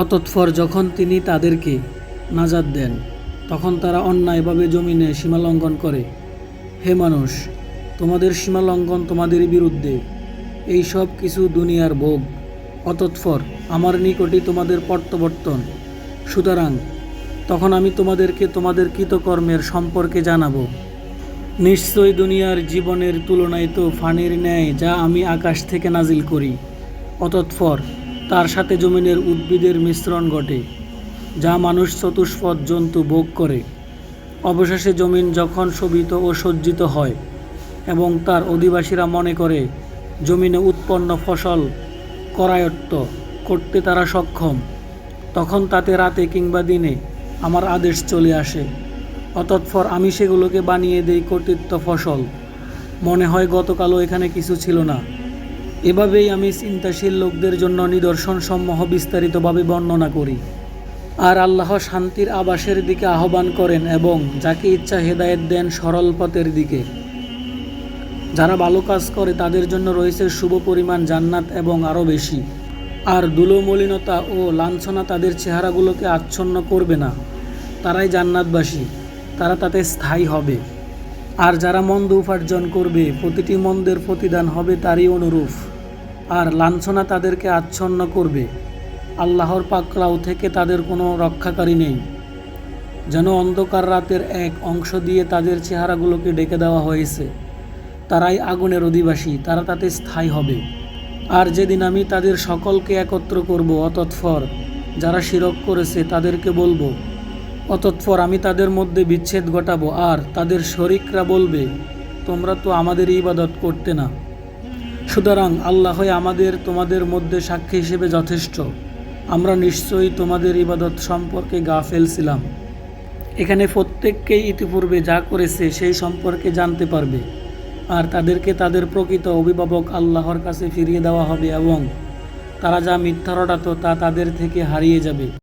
অতৎপর যখন তিনি তাদেরকে নাজাদ দেন, তখন তারা অন্যায়ভাবে জমিনে সীমালঙ্ঘন করে। হে মানুষ, তোমাদের সীমালঙ্ঘন তোমাদের বিরুদ্ধে। এই সব কিছু দুনিয়ার ভোগ, অতৎপর আমার নিকটই তোমাদের প্রত্যাবর্তন। সুতরাং তখন আমি তোমাদেরকে তোমাদের কৃতকর্মের সম্পর্কে জানাব। নিশ্চয় দুনিয়ার জীবনের তুলনায় তো ফানির ন্যায় যা আমি আকাশ থেকে নাজিল করি। অতৎপর তার সাথে জমিনের উদ্ভিদের মিশ্রণ ঘটে, যা মানুষ চতুষ্পদ জন্তু ভোগ করে। অবশেষে জমিন যখন শোভিত ও সজ্জিত হয় এবং তার অধিবাসীরা মনে করে, জমিনে উৎপন্ন ফসল করায়ত্ত করতে তারা সক্ষম, তখন তাতে রাতে কিংবা দিনে আমার আদেশ চলে আসে। অতৎপর আমি সেগুলোকে বানিয়ে দেই কর্তৃত্ব ফসল। মনে হয় গতকালও এখানে কিছু ছিল না। এভাবেই আমি চিন্তাশীল লোকদের জন্য নিদর্শন সমূহ বিস্তারিতভাবে বর্ণনা করি। আর আল্লাহ শান্তির আবাসের দিকে আহ্বান করেন এবং যাকে ইচ্ছা হেদায়েত দেন সরল পথের দিকে। যারা ভালো কাজ করে, তাদের জন্য রয়েছে শুভ পরিমাণ জান্নাত এবং আরও বেশি। আর দুলোমলিনতা ও লাঞ্ছনা তাদের চেহারাগুলোকে আচ্ছন্ন করবে না। তারাই জান্নাতবাসী। তারা তাতে স্থায়ী হবে। আর যারা মন্দ উপার্জন করবে, প্রতিটি মন্দের প্রতিদান হবে তারই অনুরূপ। আর লাঞ্ছনা তাদেরকে আচ্ছন্ন করবে। আল্লাহর পাকড়াও থেকে তাদের কোনো রক্ষাকারী নেই। যেন অন্ধকার রাতের এক অংশ দিয়ে তাদের চেহারাগুলোকে ডেকে দেওয়া হয়েছে। তারাই আগুনের অধিবাসী, তারা তাতে স্থায়ী হবে। আর যেদিন আমি তাদের সকলকে একত্র করব অতৎফর যারা শিরক করেছে তাদেরকে বলব অতৎপর আমি তাদের মধ্যে বিচ্ছেদ ঘটাবো, আর তাদের শরিকরা বলবে, তোমরা তো আমাদের ইবাদত করতে না। সুতরাং আল্লাহই আমাদের, তোমাদের মধ্যে সাক্ষী হিসেবে যথেষ্ট। আমরা নিশ্চয়ই তোমাদের ইবাদত সম্পর্কে গা ফেলছিলাম এখানে প্রত্যেককেই ইতিপূর্বে যা করেছে, সেই সম্পর্কে জানতে পারবে। আর তাদেরকে তাদের প্রকৃত অভিভাবক আল্লাহর কাছে ফিরিয়ে দেওয়া হবে এবং তারা যা মিথ্যা রটাত, তা তাদের থেকে হারিয়ে যাবে।